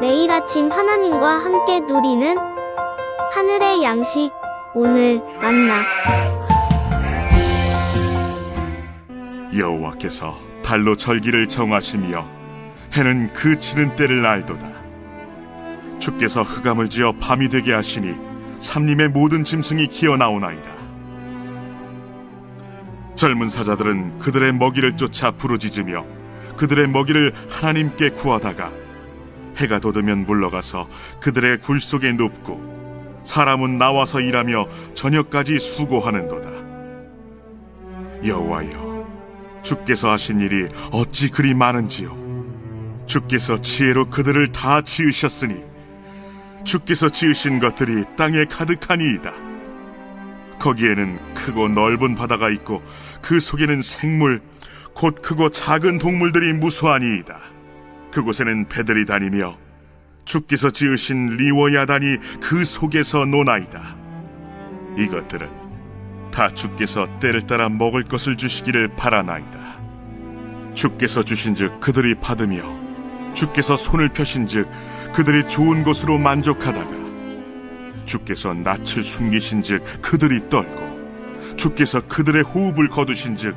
매일 아침 하나님과 함께 누리는 하늘의 양식 오늘 만나 여호와께서 달로 절기를 정하시며 해는 그 치는 때를 알도다. 주께서 흑암을 지어 밤이 되게 하시니 삼림의 모든 짐승이 기어 나오나이다. 젊은 사자들은 그들의 먹이를 쫓아 부르짖으며 그들의 먹이를 하나님께 구하다가 해가 돋으면 물러가서 그들의 굴 속에 눕고 사람은 나와서 일하며 저녁까지 수고하는도다. 여호와여 주께서 하신 일이 어찌 그리 많은지요. 주께서 지혜로 그들을 다 지으셨으니 주께서 지으신 것들이 땅에 가득하니이다. 거기에는 크고 넓은 바다가 있고 그 속에는 생물 곧 크고 작은 동물들이 무수하니이다. 그곳에는 배들이 다니며 주께서 지으신 리워야단이 그 속에서 노나이다. 이것들은 다 주께서 때를 따라 먹을 것을 주시기를 바라나이다. 주께서 주신즉 그들이 받으며 주께서 손을 펴신즉 그들이 좋은 것으로 만족하다가 주께서 낯을 숨기신즉 그들이 떨고 주께서 그들의 호흡을 거두신즉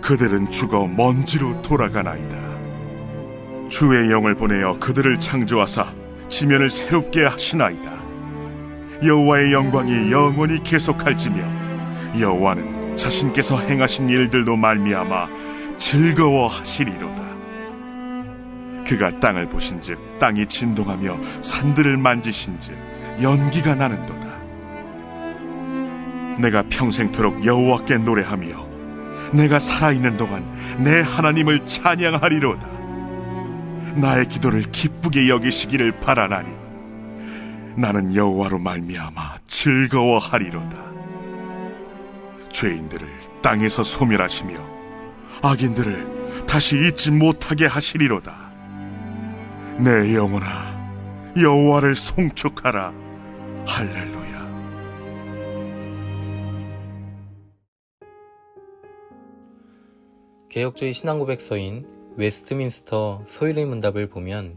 그들은 죽어 먼지로 돌아가나이다. 주의 영을 보내어 그들을 창조하사 지면을 새롭게 하시나이다. 여호와의 영광이 영원히 계속할지며 여호와는 자신께서 행하신 일들로 말미암아 즐거워하시리로다. 그가 땅을 보신즉 땅이 진동하며 산들을 만지신즉 연기가 나는도다. 내가 평생토록 여호와께 노래하며 내가 살아있는 동안 내 하나님을 찬양하리로다. 나의 기도를 기쁘게 여기시기를 바라나니 나는 여호와로 말미암아 즐거워하리로다. 죄인들을 땅에서 소멸하시며 악인들을 다시 잊지 못하게 하시리로다. 내 영혼아, 여호와를 송축하라. 할렐루야. 개혁주의 신앙고백서인 웨스트민스터 소유리 문답을 보면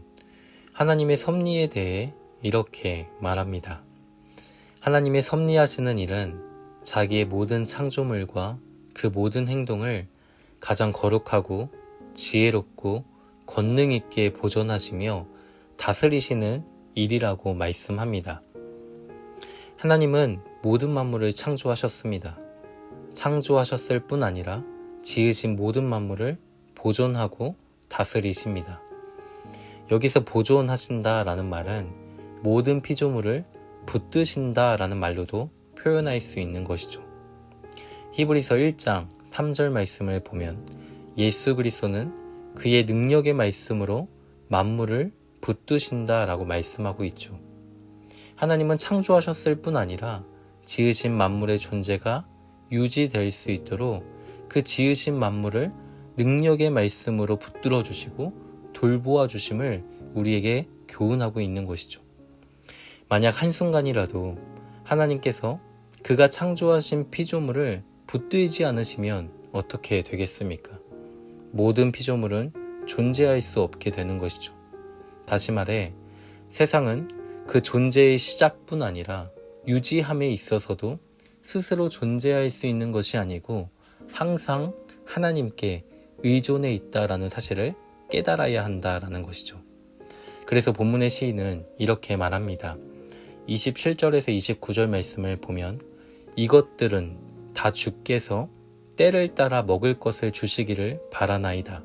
하나님의 섭리에 대해 이렇게 말합니다. 하나님의 섭리하시는 일은 자기의 모든 창조물과 그 모든 행동을 가장 거룩하고 지혜롭고 권능 있게 보존하시며 다스리시는 일이라고 말씀합니다. 하나님은 모든 만물을 창조하셨습니다. 창조하셨을 뿐 아니라 지으신 모든 만물을 보존하고 다스리십니다. 여기서 보존하신다라는 말은 모든 피조물을 붙드신다라는 말로도 표현할 수 있는 것이죠. 히브리서 1장 3절 말씀을 보면 예수 그리스도는 그의 능력의 말씀으로 만물을 붙드신다라고 말씀하고 있죠. 하나님은 창조하셨을 뿐 아니라 지으신 만물의 존재가 유지될 수 있도록 그 지으신 만물을 능력의 말씀으로 붙들어 주시고 돌보아 주심을 우리에게 교훈하고 있는 것이죠. 만약 한순간이라도 하나님께서 그가 창조하신 피조물을 붙들지 않으시면 어떻게 되겠습니까? 모든 피조물은 존재할 수 없게 되는 것이죠. 다시 말해, 세상은 그 존재의 시작뿐 아니라 유지함에 있어서도 스스로 존재할 수 있는 것이 아니고 항상 하나님께 의존해 있다라는 사실을 깨달아야 한다라는 것이죠. 그래서 본문의 시인은 이렇게 말합니다. 27절에서 29절 말씀을 보면 이것들은 다 주께서 때를 따라 먹을 것을 주시기를 바라나이다.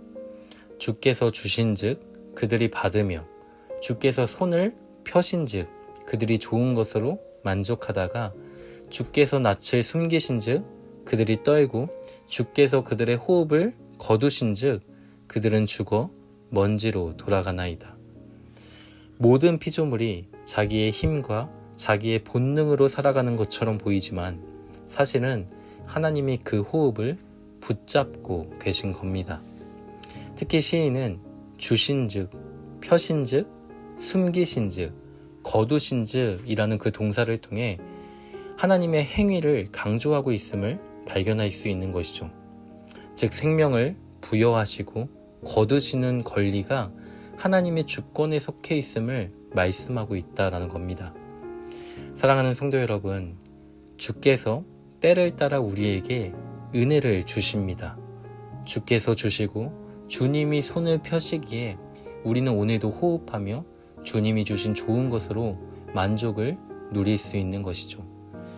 주께서 주신즉 그들이 받으며 주께서 손을 펴신즉 그들이 좋은 것으로 만족하다가 주께서 낯을 숨기신즉 그들이 떨고 주께서 그들의 호흡을 거두신즉 그들은 죽어 먼지로 돌아가나이다. 모든 피조물이 자기의 힘과 자기의 본능으로 살아가는 것처럼 보이지만 사실은 하나님이 그 호흡을 붙잡고 계신 겁니다. 특히 시인은 주신즉, 펴신즉, 숨기신즉, 거두신즉이라는 그 동사를 통해 하나님의 행위를 강조하고 있음을 발견할 수 있는 것이죠. 즉 생명을 부여하시고 거두시는 권리가 하나님의 주권에 속해 있음을 말씀하고 있다라는 겁니다. 사랑하는 성도 여러분, 주께서 때를 따라 우리에게 은혜를 주십니다. 주께서 주시고 주님이 손을 펴시기에 우리는 오늘도 호흡하며 주님이 주신 좋은 것으로 만족을 누릴 수 있는 것이죠.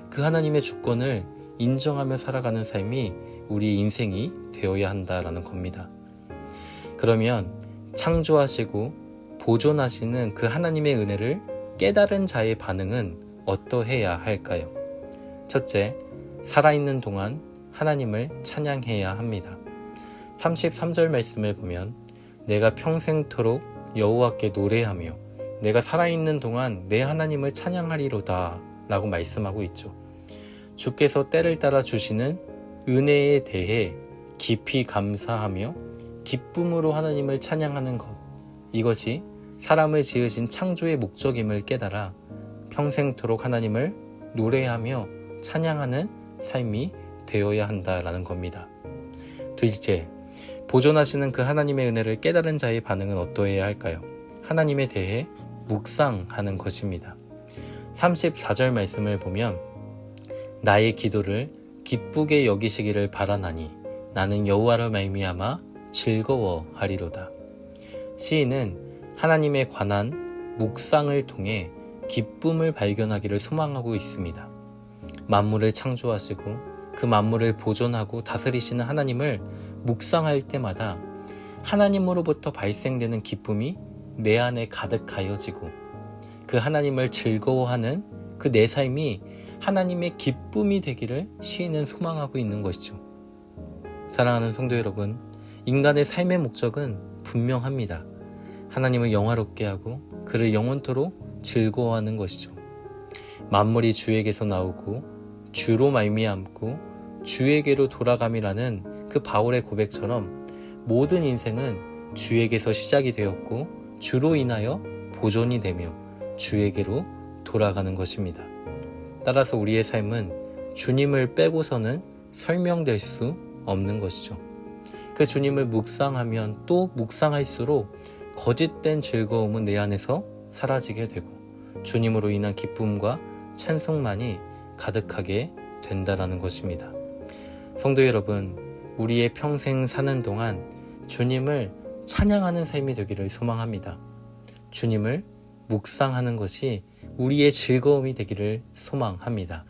그 하나님의 주권을 인정하며 살아가는 삶이 우리 인생이 되어야 한다라는 겁니다. 그러면 창조하시고 보존하시는 그 하나님의 은혜를 깨달은 자의 반응은 어떠해야 할까요? 첫째, 살아있는 동안 하나님을 찬양해야 합니다. 33절 말씀을 보면 내가 평생토록 여호와께 노래하며 내가 살아있는 동안 내 하나님을 찬양하리로다 라고 말씀하고 있죠. 주께서 때를 따라 주시는 은혜에 대해 깊이 감사하며 기쁨으로 하나님을 찬양하는 것. 이것이 사람을 지으신 창조의 목적임을 깨달아 평생토록 하나님을 노래하며 찬양하는 삶이 되어야 한다라는 겁니다. 둘째, 보존하시는 그 하나님의 은혜를 깨달은 자의 반응은 어떠해야 할까요? 하나님에 대해 묵상하는 것입니다. 34절 말씀을 보면 나의 기도를 기쁘게 여기시기를 바라나니 나는 여호와로 말미암아 즐거워하리로다. 시인은 하나님에 관한 묵상을 통해 기쁨을 발견하기를 소망하고 있습니다. 만물을 창조하시고 그 만물을 보존하고 다스리시는 하나님을 묵상할 때마다 하나님으로부터 발생되는 기쁨이 내 안에 가득하여지고 그 하나님을 즐거워하는 그 내 삶이 하나님의 기쁨이 되기를 시인은 소망하고 있는 것이죠. 사랑하는 성도 여러분, 인간의 삶의 목적은 분명합니다. 하나님을 영화롭게 하고 그를 영원토록 즐거워하는 것이죠. 만물이 주에게서 나오고 주로 말미암고 주에게로 돌아감이라는 그 바울의 고백처럼 모든 인생은 주에게서 시작이 되었고 주로 인하여 보존이 되며 주에게로 돌아가는 것입니다. 따라서 우리의 삶은 주님을 빼고서는 설명될 수 없는 것이죠. 그 주님을 묵상하면 또 묵상할수록 거짓된 즐거움은 내 안에서 사라지게 되고 주님으로 인한 기쁨과 찬송만이 가득하게 된다라는 것입니다. 성도 여러분, 우리의 평생 사는 동안 주님을 찬양하는 삶이 되기를 소망합니다. 주님을 묵상하는 것이 우리의 즐거움이 되기를 소망합니다.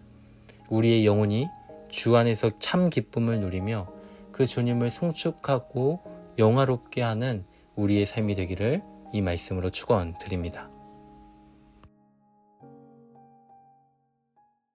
우리의 영혼이 주 안에서 참 기쁨을 누리며 그 주님을 송축하고 영화롭게 하는 우리의 삶이 되기를 이 말씀으로 축원드립니다.